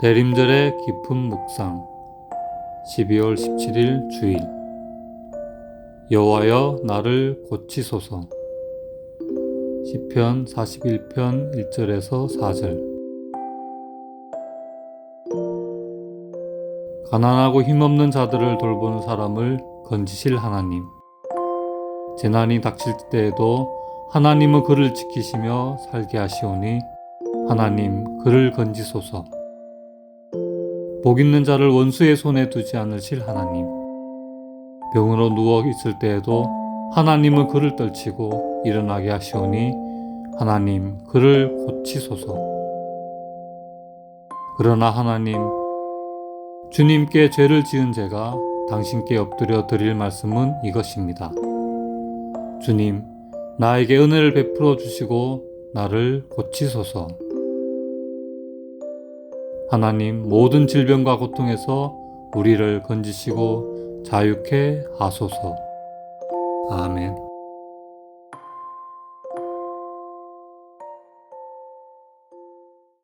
대림절의 깊은 묵상. 12월 17일 주일. 여호와여 나를 고치소서. 시편 41편 1절에서 4절. 가난하고 힘없는 자들을 돌보는 사람을 건지실 하나님. 재난이 닥칠 때에도 하나님은 그를 지키시며 살게 하시오니 하나님 그를 건지소서 복 있는 자를 원수의 손에 두지 않으실 하나님. 병으로 누워 있을 때에도 하나님은 그를 떨치고 일어나게 하시오니 하나님 그를 고치소서. 그러나 하나님 주님께 죄를 지은 제가 당신께 엎드려 드릴 말씀은 이것입니다. 주님, 나에게 은혜를 베풀어 주시고 나를 고치소서. 하나님 모든 질병과 고통에서 우리를 건지시고 자유케 하소서. 아멘.